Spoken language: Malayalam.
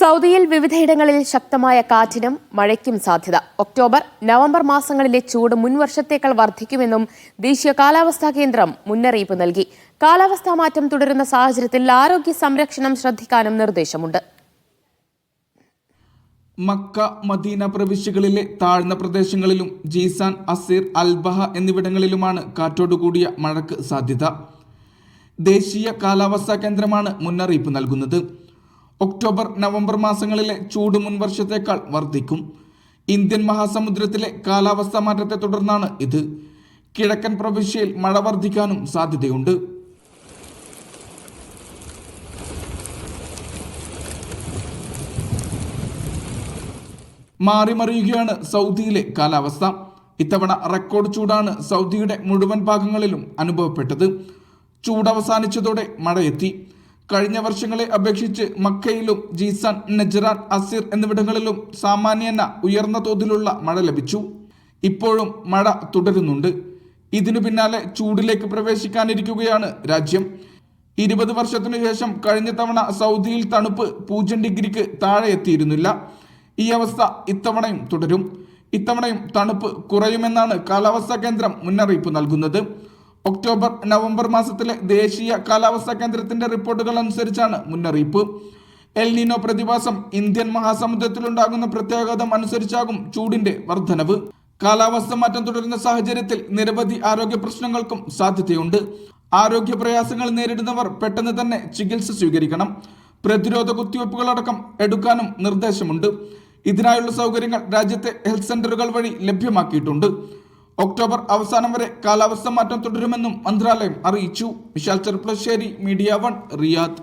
സൗദിയിൽ വിവിധയിടങ്ങളിൽ ശക്തമായ കാറ്റിനും മഴയ്ക്കും സാധ്യത. ഒക്ടോബർ നവംബർ മാസങ്ങളിലെ ചൂട് മുൻവർഷത്തേക്കാൾ വർദ്ധിക്കുമെന്നും ദേശീയ കാലാവസ്ഥാ കേന്ദ്രം മുന്നറിയിപ്പ് നൽകി. കാലാവസ്ഥാ മാറ്റം തുടരുന്ന സാഹചര്യത്തിൽ ആരോഗ്യ സംരക്ഷണം ശ്രദ്ധിക്കാനും നിർദ്ദേശമുണ്ട്. മക്ക മദീന പ്രവിശ്യകളിലെ താഴ്ന്ന പ്രദേശങ്ങളിലും ജീസാൻ അസീർ അൽബഹ എന്നിവിടങ്ങളിലുമാണ് കാറ്റോടുകൂടിയ മഴയ്ക്ക് സാധ്യത. ദേശീയ കാലാവസ്ഥാ കേന്ദ്രമാണ് മുന്നറിയിപ്പ് നൽകുന്നത്. ഒക്ടോബർ നവംബർ മാസങ്ങളിലെ ചൂട് മുൻ വർഷത്തേക്കാൾ വർദ്ധിക്കും. ഇന്ത്യൻ മഹാസമുദ്രത്തിലെ കാലാവസ്ഥാ മാറ്റത്തെ തുടർന്നാണ് ഇത്. കിഴക്കൻ പ്രവിശ്യയിൽ മഴ വർദ്ധിക്കാനും സാധ്യതയുണ്ട്. മാറിമറിയുകയാണ് സൗദിയിലെ കാലാവസ്ഥ. ഇത്തവണ റെക്കോർഡ് ചൂടാണ് സൗദിയുടെ മുഴുവൻ ഭാഗങ്ങളിലും അനുഭവപ്പെട്ടത്. ചൂട് അവസാനിച്ചതോടെ മഴയെത്തി. കഴിഞ്ഞ വർഷങ്ങളെ അപേക്ഷിച്ച് മക്കയിലും ജീസാൻ നജറാൻ അസീർ എന്നിവിടങ്ങളിലും സാമാന്യേന ഉയർന്ന തോതിലുള്ള മഴ ലഭിച്ചു. ഇപ്പോഴും മഴ തുടരുന്നുണ്ട്. ഇതിനു പിന്നാലെ ചൂടിലേക്ക് പ്രവേശിക്കാനിരിക്കുകയാണ് രാജ്യം. ഇരുപത് വർഷത്തിനു ശേഷം കഴിഞ്ഞ തവണ സൗദിയിൽ തണുപ്പ് പൂജ്യം ഡിഗ്രിക്ക് താഴെ എത്തിയിരുന്നില്ല. ഈ അവസ്ഥ ഇത്തവണയും തുടരും. ഇത്തവണയും തണുപ്പ് കുറയുമെന്നാണ് കാലാവസ്ഥാ കേന്ദ്രം മുന്നറിയിപ്പ് നൽകുന്നത്. ഒക്ടോബർ നവംബർ മാസത്തിലെ ദേശീയ കാലാവസ്ഥാ കേന്ദ്രത്തിന്റെ റിപ്പോർട്ടുകൾ അനുസരിച്ചാണ് മുന്നറിയിപ്പ്. എൽ നിനോ പ്രതിഭാസം ഇന്ത്യൻ മഹാസമുദ്രത്തിലുണ്ടാകുന്ന പ്രത്യാഘാതം അനുസരിച്ചാകും ചൂടിന്റെ വർധനവ് കാലാവസ്ഥ മാറ്റം തുടരുന്ന സാഹചര്യത്തിൽ നിരവധി ആരോഗ്യ പ്രശ്നങ്ങൾക്കും സാധ്യതയുണ്ട്. ആരോഗ്യ പ്രയാസങ്ങൾ നേരിടുന്നവർ പെട്ടെന്ന് തന്നെ ചികിത്സ സ്വീകരിക്കണം. പ്രതിരോധ കുത്തിവയ്പ്പുകളടക്കം എടുക്കാനും നിർദ്ദേശമുണ്ട്. ഇതിനായുള്ള സൗകര്യങ്ങൾ രാജ്യത്തെ ഹെൽത്ത് സെന്ററുകൾ വഴി ലഭ്യമാക്കിയിട്ടുണ്ട്. ഒക്ടോബർ അവസാനം വരെ കാലാവസ്ഥ മാറ്റം തുടരുമെന്നും മന്ത്രാലയം അറിയിച്ചു. Vishal Cheruppassery media one Riyadh.